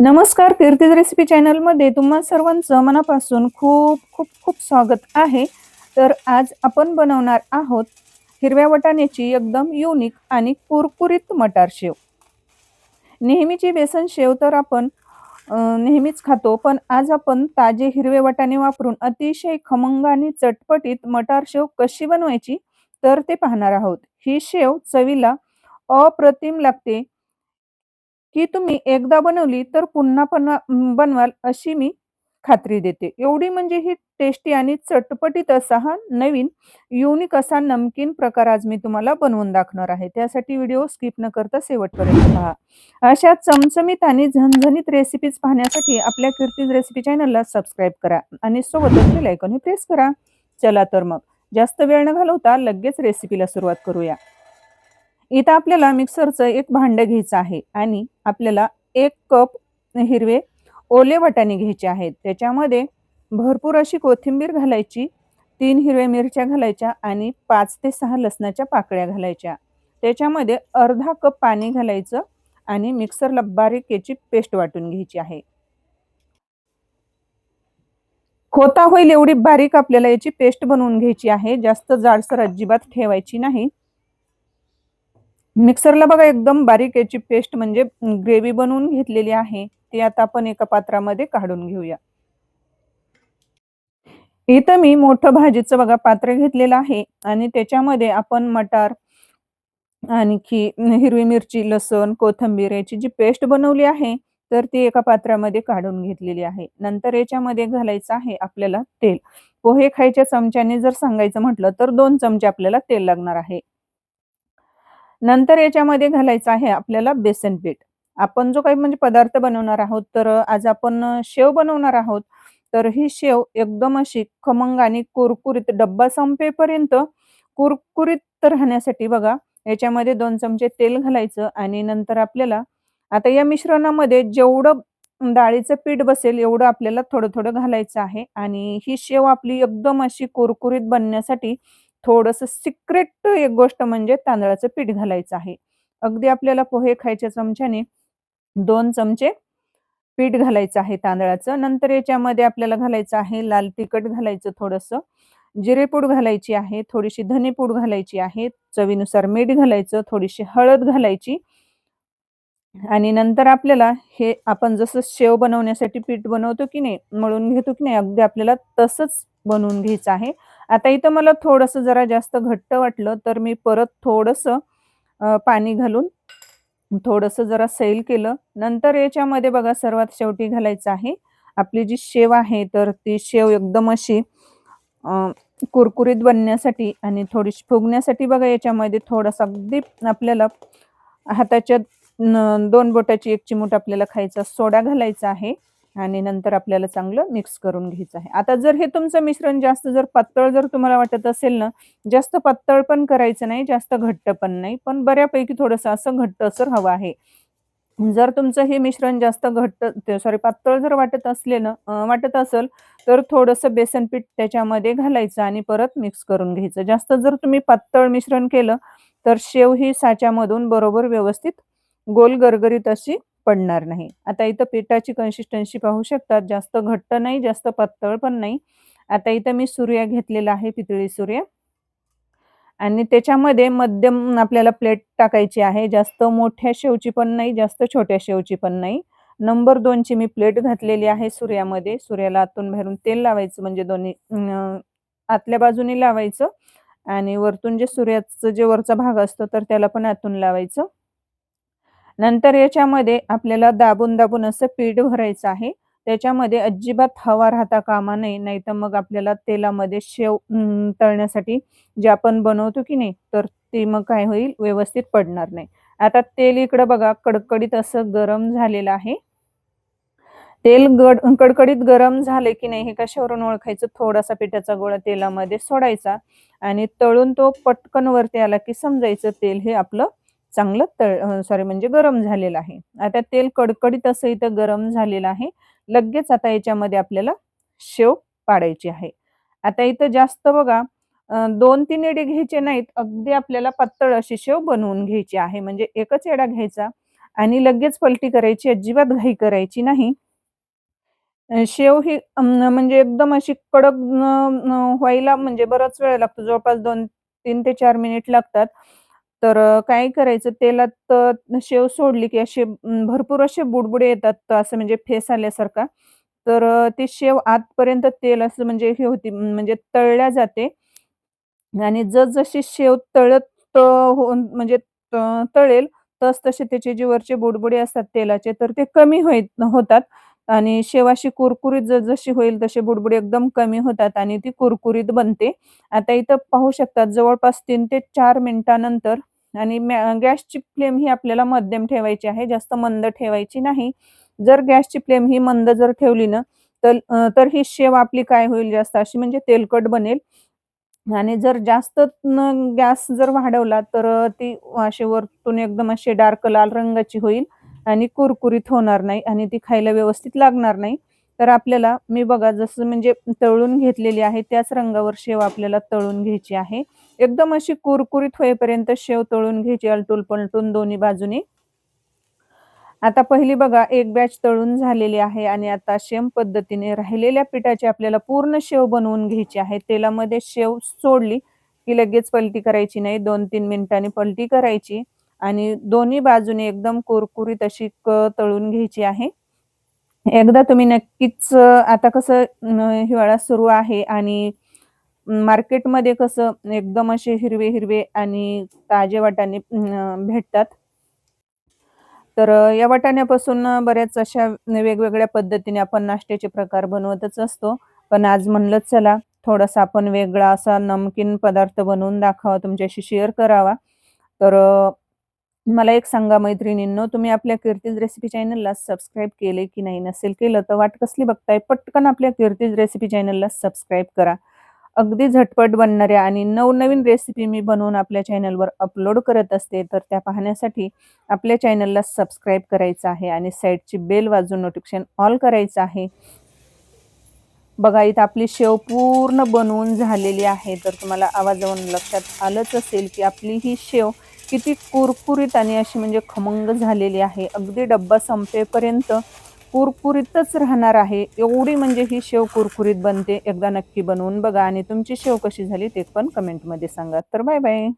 नमस्कार कीर्तीज रेसिपी चॅनलमध्ये तुम्हा सर्वांचं मनापासून खूप खूप खूप स्वागत आहे. तर आज आपण बनवणार आहोत हिरव्या वटाण्याची एकदम युनिक आणि कुरकुरीत मटार शेव. नेहमीची बेसन शेव तर आपण नेहमीच खातो पण आज आपण ताजे हिरवे वटाणे वापरून अतिशय खमंग आणि चटपटीत मटार शेव कशी बनवायची तर ते पाहणार आहोत. ही शेव चवीला अप्रतिम लागते. की तुम्ही एकदा बनवली तर पुन्हा पण बनवाल अशी मी खात्री देते. एवढी म्हणजे ही टेस्टी आणि चटपटीत असा हा नवीन युनिक असा नमकीन प्रकार आज मी तुम्हाला बनवून दाखवणार आहे. त्यासाठी व्हिडिओ स्किप न करता शेवटपर्यंत पहा. अशा चमचमीत आणि झणझणीत रेसिपीज पाहण्यासाठी आपल्या कीर्तीज रेसिपी चॅनलला सबस्क्राईब करा आणि सोबतच बेल आयकॉनही प्रेस करा. चला तर मग. जास्त वेळ न घालवता लगेच रेसिपीला सुरुवात करूया. इथं आपल्याला मिक्सरचं एक भांडं घ्यायचं आहे आणि आपल्याला एक कप हिरवे ओले वाटाणे घ्यायचे आहेत. त्याच्यामध्ये भरपूर अशी कोथिंबीर घालायची तीन हिरव्या मिरच्या घालायच्या आणि पाच ते सहा लसणाच्या पाकळ्या घालायच्या. त्याच्यामध्ये अर्धा कप पाणी घालायचं आणि मिक्सरला बारीक याची पेस्ट वाटून घ्यायची आहे. होता होईल एवढी बारीक आपल्याला याची पेस्ट बनवून घ्यायची आहे. जास्त जाडसर अजिबात ठेवायची नाही. मिक्सरला बघा एकदम बारीक याची पेस्ट म्हणजे ग्रेव्ही बनवून घेतलेली आहे. ती आता आपण एका पात्रामध्ये काढून घेऊया. इथं मी मोठं भाजीचं बघा पात्र घेतलेलं आहे आणि त्याच्यामध्ये आपण मटार आणखी हिरवी मिरची लसण कोथंबीर याची जी पेस्ट बनवली आहे तर ती एका पात्रामध्ये काढून घेतलेली आहे. नंतर याच्यामध्ये घालायचं आहे आपल्याला तेल. पोहे खायच्या चमच्याने जर सांगायचं म्हटलं तर दोन चमचे आपल्याला तेल लागणार आहे. नंतर याच्यामध्ये घालायचं आहे आपल्याला बेसन पीठ. आपण जो काही म्हणजे पदार्थ बनवणार आहोत तर आज आपण शेव बनवणार आहोत. तर ही शेव एकदम अशी खमंग आणि कुरकुरीत डब्बा संपेपर्यंत कुरकुरीत राहण्यासाठी बघा याच्यामध्ये दोन चमचे तेल घालायचं आणि नंतर आपल्याला आता या मिश्रणामध्ये जेवढं डाळीचं पीठ बसेल एवढं आपल्याला थोडं थोडं घालायचं आहे. आणि ही शेव आपली एकदम अशी कुरकुरीत बनण्यासाठी थोडस सिक्रेट एक गोष्ट म्हणजे तांदळाचं पीठ घालायचं आहे. अगदी आपल्याला पोहे खायच्या चमच्याने दोन चमचे पीठ घालायचं आहे तांदळाचं. नंतर याच्यामध्ये आपल्याला घालायचं आहे लाल तिखट घालायचं थोडंसं. जिरेपूड घालायची आहे थोडीशी धनेपूड घालायची आहे. चवीनुसार मीठ घालायचं थोडीशी हळद घालायची. आणि नंतर आपल्याला हे आपण जसं शेव बनवण्यासाठी पीठ बनवतो की नाही मळून घेतो की नाही अगदी आपल्याला तसंच बनवून घ्यायचं आहे. आता इथं मला थोडंसं जरा जास्त घट्ट वाटलं तर मी परत थोडंसं पाणी घालून थोडंसं जरा सैल केलं. नंतर याच्यामध्ये बघा सर्वात शेवटी घालायचं आहे आपली जी शेव आहे तर ती शेव एकदम अशी कुरकुरीत बनण्यासाठी आणि थोडीशी फुगण्यासाठी बघा याच्यामध्ये थोडासा अगदी आपल्याला हाताच्या दोन बोटाची एक चिमूट आपल्याला खायचा सोडा घालायचा आहे. आणि नंतर आपल्याला चांगलं मिक्स करून घ्यायचं आहे. आता जर हे तुमचं मिश्रण जास्त जर पातळ जर तुम्हाला वाटत असेल ना जास्त पातळ पण करायचं नाही जास्त घट्ट पण नाही पण बऱ्यापैकी थोडंसं असं घट्ट असं हवं आहे. जर तुमचं हे मिश्रण जास्त घट्ट सॉरी पातळ जर वाटत असले ना वाटत असेल तर थोडंसं बेसन पीठ त्याच्यामध्ये घालायचं आणि परत मिक्स करून घ्यायचं. जास्त जर तुम्ही पातळ मिश्रण केलं तर शेव ही साच्यामधून बरोबर व्यवस्थित गोल गरगरीत अशी पडणार नाही. आता इथं पिठाची कन्सिस्टन्सी पाहू शकतात. जास्त घट्ट नाही जास्त पातळ पण नाही. आता इथं मी सूर्या घेतलेला आहे पितळी सूर्य. आणि त्याच्यामध्ये मध्यम आपल्याला प्लेट टाकायची आहे. जास्त मोठ्या शेवची पण नाही जास्त छोट्या शेवची पण नाही. नंबर दोनची मी प्लेट घातलेली आहे सूर्यामध्ये. सूर्याला आतून बाहेरून तेल लावायचं म्हणजे दोन्ही आतल्या बाजूने लावायचं. आणि वरतून जे सूर्याचं जे वरचा भाग असतो तर त्याला पण आतून लावायचं. नंतर याच्यामध्ये आपल्याला दाबून दाबून असं पीठ भरायचं आहे. त्याच्यामध्ये अजिबात हवा राहता कामा नये नाही तर मग आपल्याला तेलामध्ये शेव तळण्यासाठी जे आपण बनवतो की नाही तर ते मग काय होईल व्यवस्थित पडणार नाही. आता तेल इकडं बघा कडकडीत असं गरम झालेलं आहे. तेल गड कडकडीत गरम झाले की नाही हे कशावरून ओळखायचं? थोडासा पिठाचा गोळा तेलामध्ये सोडायचा आणि तळून तो पटकन वरती आला की समजायचं तेल हे आपलं चांगलं तळ सॉरी म्हणजे गरम झालेलं आहे आता तेल कडकडीत असं इथं गरम झालेलं आहे लगेच आता याच्यामध्ये आपल्याला शेव पाडायची आहे आता इथं जास्त बघा दोन तीन एडे घ्यायचे नाहीत अगदी आपल्याला पातळ अशी शेव बनवून घ्यायची आहे म्हणजे एकच एडा घ्यायचा आणि लगेच पलटी करायची अजिबात घाई करायची नाही. शेव ही म्हणजे एकदम अशी कडक व्हायला म्हणजे बराच वेळ लागतो. जवळपास 2 3 ते चार मिनिट लागतात. तर काय करायचं तेलात शेव सोडली की असे भरपूर असे बुडबुडे येतात असं म्हणजे फेस आल्यासारखा. तर ती शेव आतपर्यंत तेल असं म्हणजे हे होती म्हणजे तळल्या जाते. आणि जसजशी शेव तळत होऊन म्हणजे तळेल तस तसे त्याचे जे वरचे बुडबुडे असतात तेलाचे तर ते कमी होईत होतात आणि शेवाशी कुरकुरीत जसजशी होईल तसे बुडबुडे एकदम कमी होतात आणि ती कुरकुरीत बनते. आता इथं पाहू शकतात जवळपास तीन ते चार मिनिटानंतर आणि मॅ गॅसची फ्लेम ही आपल्याला मध्यम ठेवायची आहे, जास्त मंद ठेवायची नाही. जर गॅसची फ्लेम ही मंद जर ठेवली ना, तर तर ही शेव आपली काय होईल जास्त अशी म्हणजे तेलकट बनेल आणि जर जास्त न गॅस जर वाढवला तर ती अशी वरतून एकदम अशी डार्क लाल रंगाची होईल आणि कुरकुरीत होणार नाही आणि ती खायला व्यवस्थित लागणार नाही. तर आपल्याला मी बघा जसं म्हणजे तळून घेतलेली आहे त्याच रंगावर शेव आपल्याला तळून घ्यायची आहे. एकदम अशी कुरकुरीत होईपर्यंत शेव तळून घ्यायची अलटून पलटून दोन्ही बाजूनी. आता पहिली बघा एक बॅच तळून झालेली आहे आणि आता शेम पद्धतीने राहिलेल्या पिठाची आपल्याला पूर्ण शेव बनवून घ्यायची आहे. तेलामध्ये शेव सोडली की लगेच पलटी करायची नाही. 2-3 मिनिटांनी पलटी करायची आणि दोन्ही बाजूने एकदम कुरकुरीत अशी क तळून घ्यायची आहे. एकदा तुम्ही नक्कीच आता कसं हिवाळा सुरू आहे आणि मार्केटमध्ये कसं एकदम असे हिरवे-हिरवे आणि ताजे वाटाणे भेटतात. तर या वाटाण्यापासून बऱ्याच अशा वेगवेगळ्या पद्धतीने आपण नाश्त्याचे प्रकार बनवतच असतो. पण आज म्हणलं चला थोडासा आपण वेगळा असा नमकीन पदार्थ बनवून दाखवा तुमच्याशी शेअर करावा. तर मला एक सांगा मैत्रिणींनो, तुम्ही आपल्या कीर्तीज रेसिपी चॅनलला सबस्क्राईब केले की नाही? नसेल केलं तर वाट कसली बघताय? पटकन आपल्या कीर्तीज रेसिपी चॅनलला सबस्क्राईब करा. अगदी झटपट बनणाऱ्या आणि नवनवीन रेसिपी मी बनवून आपल्या चॅनलवर अपलोड करत असते. तर त्या पाहण्यासाठी आपल्या चॅनलला सबस्क्राईब करायचं आहे आणि साईडची बेल वाजून नोटिफिकेशन ऑल करायचं आहे. बघा इथं आपली शेव पूर्ण बनवून झालेली आहे. तर तुम्हाला आवाजावरून लक्षात आलंच असेल की आपली ही शेव किती कुरकुरीत आणि अशी म्हणजे खमंग झालेली आहे. अगदी डब्बा संपेपर्यंत कुरकुरीतच राहणार आहे. एवढी म्हणजे ही शेव कुरकुरीत बनते. एकदा नक्की बनवून बघा आणि तुमची शेव कशी झाली ते पण कमेंटमध्ये सांगा. तर बाय बाय.